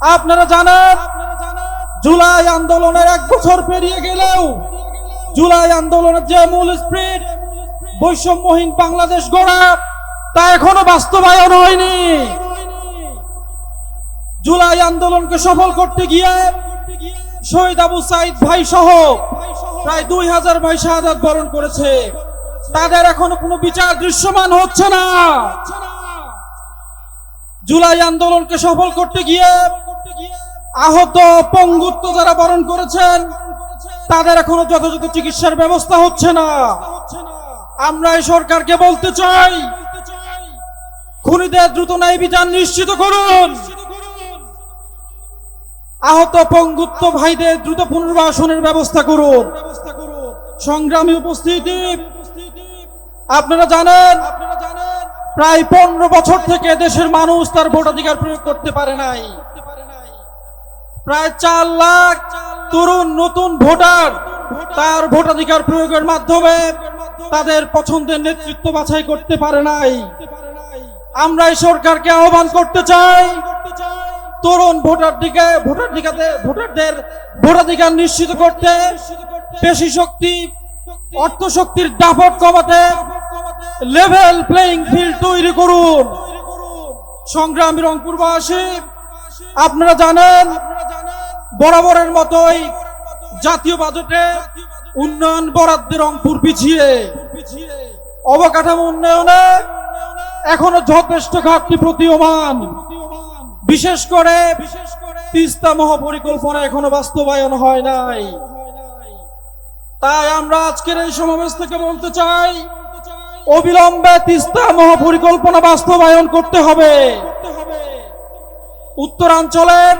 আপনারা জানেন, জুলাই আন্দোলনের এক বছর পেরিয়ে গেলেও জুলাই আন্দোলনের যে মূল স্প্রিট বৈষম্যহীন বাংলাদেশ গড়া, তা এখনও বাস্তবায়ন হয়নি। জুলাই আন্দোলনকে সফল করতে গিয়ে শহীদ আবু সাইদ ভাই সহ প্রায় দুই হাজার ভাই শাহাদাত বরণ করেছে। তাদের এখনও কোনো বিচার দৃশ্যমান হচ্ছে না। জুলাই আন্দোলনকে সফল করতে গিয়ে আহত পঙ্গুত্ব যারা বরণ করেছেন, তাদের এখনও যথাযথ চিকিৎসার ব্যবস্থা হচ্ছে না। আমরা এই সরকারকে বলতে চাই, খুনিদের দ্রুত ন্যায় বিচার নিশ্চিত করুন। আহত পঙ্গুত্ব ভাইদের দ্রুত পুনর্বাসনের ব্যবস্থা করুন। সংগ্রামী উপস্থিতি, আপনারা জানেন, প্রায় পনেরো বছর থেকে দেশের মানুষ তার ভোটাধিকার প্রয়োগ করতে পারে নাই। প্রায় চার লাখ তরুণ নতুন ভোটার তার ভোটাধিকার প্রয়োগের মাধ্যমে তাদের পছন্দের নেতৃত্ব বাছাই করতে পারে নাই। আমরা এই সরকারকে আহ্বান করতে চাই, তরুণ ভোটার দিকে ভোটার দিকাতে ভোটারদের ভোটাধিকার নিশ্চিত করতে, পেশি শক্তি, অর্থ শক্তির দাপট কমাতে লেভেল প্লেইং ফিল্ড তৈরি করুন। সংগ্রামী রংপুরবাসী, আপনারা জানেন বরাবরের মতোই জাতীয় বাজেটে উন্নয়ন বরাদ্দে রংপুর পিছিয়ে। অবকাঠামো উন্নয়নে এখনও যথেষ্ট ঘাটতি প্রতীয়মান। বিশেষ করে তিস্তা মহাপরিকল্পনা এখনও বাস্তবায়ন হয় নাই। তাই আমরা আজকের এই সমাবেশ থেকে বলতে চাই, অবিলম্বে তিস্তা মহাপরিকল্পনা বাস্তবায়ন করতে হবে। উত্তরাঞ্চলের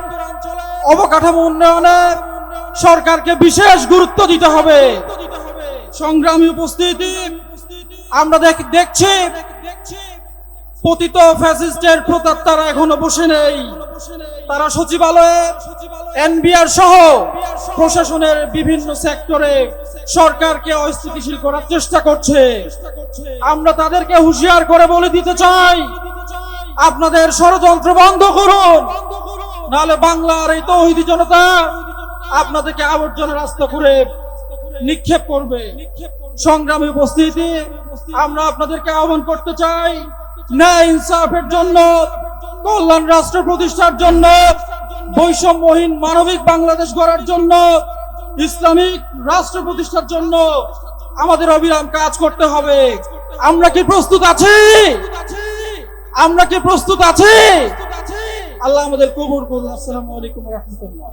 অবকাঠামো উন্নয়নে সরকারকে বিশেষ গুরুত্ব দিতে হবে। সংগ্রামী উপস্থিতি, আমরা দেখ- দেখছি পতিত ফ্যাসিস্টের প্রতাপ এখনও বসে নেই। তারা সচিবালয়ে, এনবিআর সহ প্রশাসনের বিভিন্ন সেক্টরে সরকারকে অস্থিতিশীল করার চেষ্টা করছে। আমরা তাদেরকে হুঁশিয়ার করে বলে দিতে চাই। আপনাদের ষড়যন্ত্র বন্ধ করুন। নাহলে বাংলার এই তৌহিদি জনতা আপনাদেরকে আবর্জনা রাস্তা করে নিক্ষেপ করবে। সংগ্রামে উপস্থিতি, আমরা আপনাদেরকে আহ্বান করতে চাই, ন্যায় ইনসাফের জন্য, কল্যাণ রাষ্ট্র প্রতিষ্ঠার জন্য, বৈষম্যহীন মানবিক বাংলাদেশ গড়ার জন্য, ইসলামিক রাষ্ট্র প্রতিষ্ঠার জন্য আমাদের অবিরাম কাজ করতে হবে। আমরা কি প্রস্তুত আছি? আমরা কি প্রস্তুত আছি? আল্লাহ আমাদের কবুল করুন। আসসালামু আলাইকুম রহমতুল্লাহ।